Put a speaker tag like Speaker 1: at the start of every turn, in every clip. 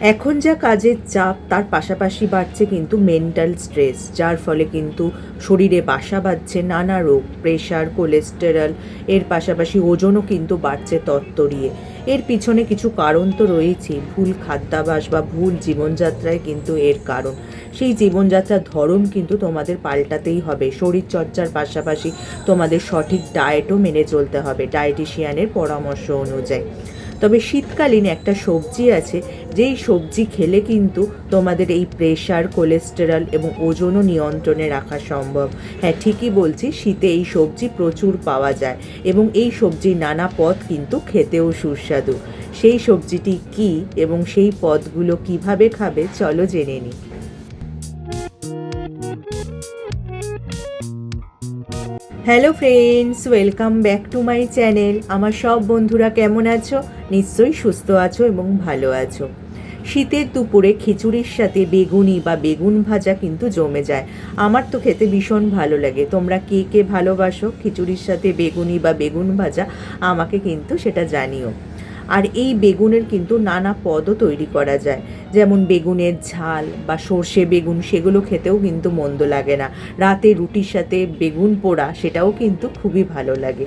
Speaker 1: এখন যা কাজের চাপ, তার পাশাপাশি বাড়ছে কিন্তু মেন্টাল স্ট্রেস যার ফলে কিন্তু শরীরে বাসা বাঁধছে, নানা রোগ প্রেশার কোলেস্টেরল এর পাশাপাশি ওজনও কিন্তু বাড়ছে তত্তরিয়ে এর পিছনে কিছু কারণ তো রয়েছেই ভুল খাদ্যাভাস বা ভুল জীবনযাত্রায় কিন্তু এর কারণ। সেই জীবনযাত্রার ধরন কিন্তু তোমাদের পাল্টাতেই হবে, শরীরচর্চার পাশাপাশি তোমাদের সঠিক ডায়েটও মেনে চলতে হবে ডায়েটিশিয়ানের পরামর্শ অনুযায়ী। তবে শীতকালীন একটা সবজি আছে, যেই সবজি খেলে কিন্তু তোমাদের এই প্রেশার কোলেস্টেরল এবং ওজনও নিয়ন্ত্রণে রাখা সম্ভব। হ্যাঁ ঠিকই বলছি, শীতে এই সবজি প্রচুর পাওয়া যায় এবং এই সবজির নানা পদ কিন্তু খেতেও সুস্বাদু। সেই সবজিটি কি এবং সেই পদগুলো কীভাবে খাবে, চলো জেনে নিই hello friends welcome back to my channel আমার সব বন্ধুরা কেমন আছো? নিশ্চয়ই সুস্থ আছো এবং ভালো আছো। শীতের দুপুরে খিচুড়ির সাথে বেগুনি বা বেগুন ভাজা কিন্তু জমে যায়। আমার তো খেতে ভীষণ ভালো লাগে। তোমরা কে কে ভালোবাসো খিচুড়ির সাথে বেগুনি বা বেগুন ভাজা? আমাকে কিন্তু সেটা জানিও। আর এই বেগুনের কিন্তু নানা পদও তৈরি করা যায়। যেমন বেগুনের ঝাল বা সর্ষে বেগুন সেগুলো খেতেও কিন্তু মন্দ লাগে না। রাতে রুটির সাথে বেগুন পোড়া সেটাও কিন্তু খুবই ভালো লাগে।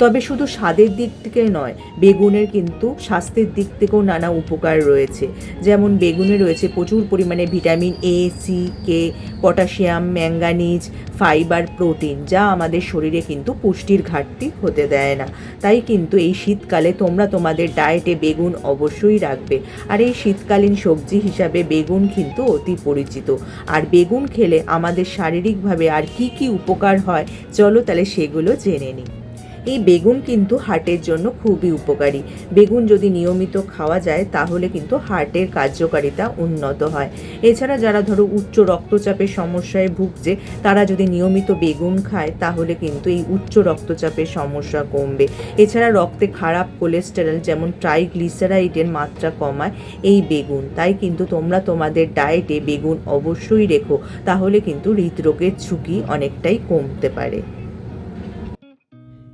Speaker 1: তবে শুধু স্বাদের দিক থেকে নয়, বেগুনের কিন্তু স্বাস্থ্যের দিক থেকেও নানা উপকার রয়েছে। যেমন বেগুনে রয়েছে প্রচুর পরিমাণে vitamin A C K potassium, manganese, fibre, protein, যা আমাদের শরীরে কিন্তু পুষ্টির ঘাটতি হতে দেয় না। তাই কিন্তু এই শীতকালে তোমরা তোমাদের ডায়েটে বেগুন অবশ্যই রাখবে। আর এই শীতকালীন সবজি হিসাবে বেগুন কিন্তু অতি পরিচিত। আর বেগুন খেলে আমাদের শারীরিকভাবে আর কি কি উপকার হয়, চলো তাহলে সেগুলো জেনে নিই। এই বেগুন কিন্তু হার্টের জন্য খুবই উপকারী। বেগুন যদি নিয়মিত খাওয়া যায়, তাহলে কিন্তু হার্টের কার্যকারিতা উন্নত হয়। এছাড়া যারা ধরো উচ্চ রক্তচাপের সমস্যায় ভুগছে, তারা যদি নিয়মিত বেগুন খায়, তাহলে কিন্তু এই উচ্চ রক্তচাপের সমস্যা কমবে। এছাড়া রক্তে খারাপ কোলেস্টেরল যেমন ট্রাইগ্লিসারাইডের মাত্রা কমায় এই বেগুন। তাই কিন্তু তোমরা তোমাদের ডায়েটে বেগুন অবশ্যই রেখো, তাহলে কিন্তু হৃদরোগের ঝুঁকি অনেকটাই কমতে পারে।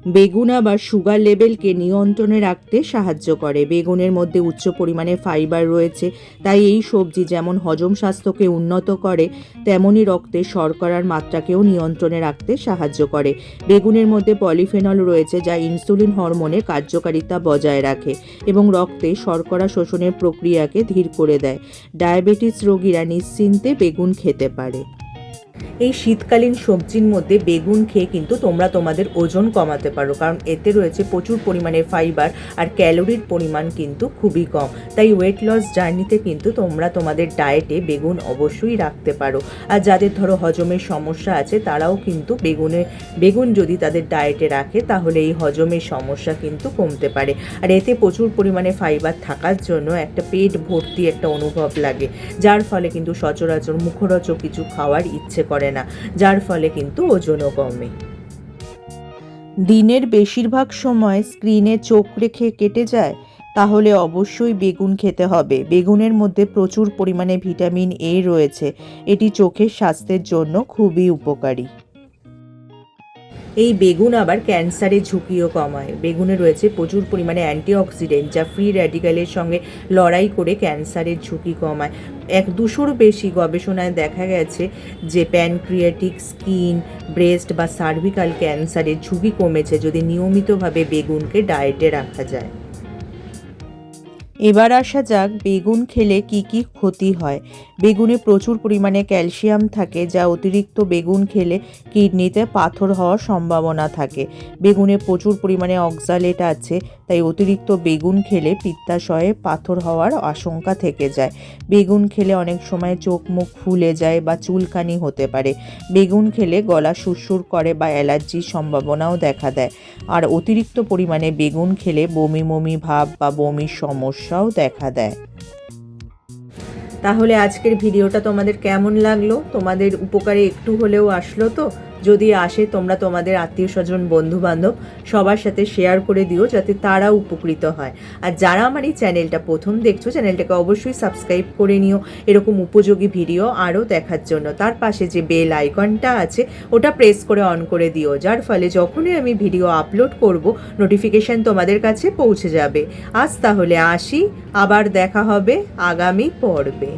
Speaker 1: বেগুন আবার সুগার লেভেলকে নিয়ন্ত্রণে রাখতে সাহায্য করে। বেগুনের মধ্যে উচ্চ পরিমাণে ফাইবার রয়েছে, তাই এই সবজি যেমন হজম স্বাস্থ্যকে উন্নত করে তেমনই রক্তে শর্করার মাত্রাকেও নিয়ন্ত্রণে রাখতে সাহায্য করে। বেগুনের মধ্যে পলিফেনল রয়েছে, যা ইনসুলিন হরমোনের কার্যকারিতা বজায় রাখে এবং রক্তে শর্করা শোষণের প্রক্রিয়াকে ধীর করে দেয়। ডায়াবেটিস রোগীরা নিশ্চিন্তে বেগুন খেতে পারে। এই শীতকালীন সবজির মধ্যে বেগুন খেয়ে কিন্তু তোমরা তোমাদের ওজন কমাতে পারো, কারণ এতে রয়েছে প্রচুর পরিমাণে ফাইবার আর ক্যালোরির পরিমাণ কিন্তু খুবই কম। তাই ওয়েট লস জার্নিতে কিন্তু তোমরা তোমাদের ডায়েটে বেগুন অবশ্যই রাখতে পারো। আর যাদের ধরো হজমের সমস্যা আছে, তারাও কিন্তু বেগুনে, বেগুন যদি তাদের ডায়েটে রাখে, তাহলে এই হজমের সমস্যা কিন্তু কমতে পারে। আর এতে প্রচুর পরিমাণে ফাইবার থাকার জন্য একটা পেট ভর্তি একটা অনুভব লাগে, যার ফলে কিন্তু সচরাচর মুখরোচক কিছু খাওয়ার ইচ্ছে করে না, যার ফলে কিন্তু ওজনও কমে। দিনের বেশিরভাগ সময় স্ক্রিনে চোখ রেখে কেটে যায়, তাহলে অবশ্যই বেগুন খেতে হবে। বেগুনের মধ্যে প্রচুর পরিমাণে ভিটামিন এ রয়েছে। এটি চোখের স্বাস্থ্যের জন্য খুবই উপকারী। এই বেগুন আবার ক্যান্সারের ঝুঁকিও কমায়। বেগুনে রয়েছে প্রচুর পরিমাণে অ্যান্টিঅক্সিডেন্ট যা ফ্রি র্যাডিক্যালের সঙ্গে লড়াই করে ক্যান্সারের ঝুঁকি কমায়। এক দুশোর বেশি গবেষণায় দেখা গেছে যে প্যানক্রিয়াটিক স্কিন, ব্রেস্ট বা সার্ভিকাল ক্যান্সারের ঝুঁকি কমেছে যদি নিয়মিতভাবে বেগুনকে ডায়েটে রাখা যায়। এবার আসা যাক বেগুন খেলে কি কি ক্ষতি হয়। বেগুনে প্রচুর পরিমাণে ক্যালসিয়াম থাকে, যা অতিরিক্ত বেগুন খেলে কিডনিতে পাথর হওয়ার সম্ভাবনা থাকে। বেগুনে প্রচুর পরিমাণে অক্সালেট আছে, তাই অতিরিক্ত বেগুন খেলে পিত্তাশয়ে পাথর হওয়ার আশঙ্কা থেকে যায়। বেগুন খেলে অনেক সময় চোখ মুখ ফুলে যায় বা চুলকানি হতে পারে। বেগুন খেলে গলা সুরসুর করে বা অ্যালার্জির সম্ভাবনাও দেখা দেয়। আর অতিরিক্ত পরিমাণে বেগুন খেলে বমি বমি ভাব বা বমির সমস্যাও দেখা দেয়। তাহলে আজকের ভিডিওটা তোমাদের কেমন লাগল? তোমাদের উপকারে একটু হলেও আসলো তো? যদি আসে, তোমরা তোমাদের আত্মীয় স্বজন বন্ধু বান্ধব সবার সাথে শেয়ার করে দিও যাতে তারা উপকৃত হয়। আর যারা আমার এই চ্যানেলটা প্রথম দেখছ চ্যানেলটাকে অবশ্যই সাবস্ক্রাইব করে নিও। এরকম উপযোগী ভিডিও আরও দেখার জন্য। তার পাশে যে বেল আইকনটা আছে, ওটা প্রেস করে অন করে দিও। যার ফলে যখনই আমি ভিডিও আপলোড করব নোটিফিকেশান তোমাদের কাছে পৌঁছে যাবে। আজ তাহলে আসি, আবার দেখা হবে আগামী পর্বে।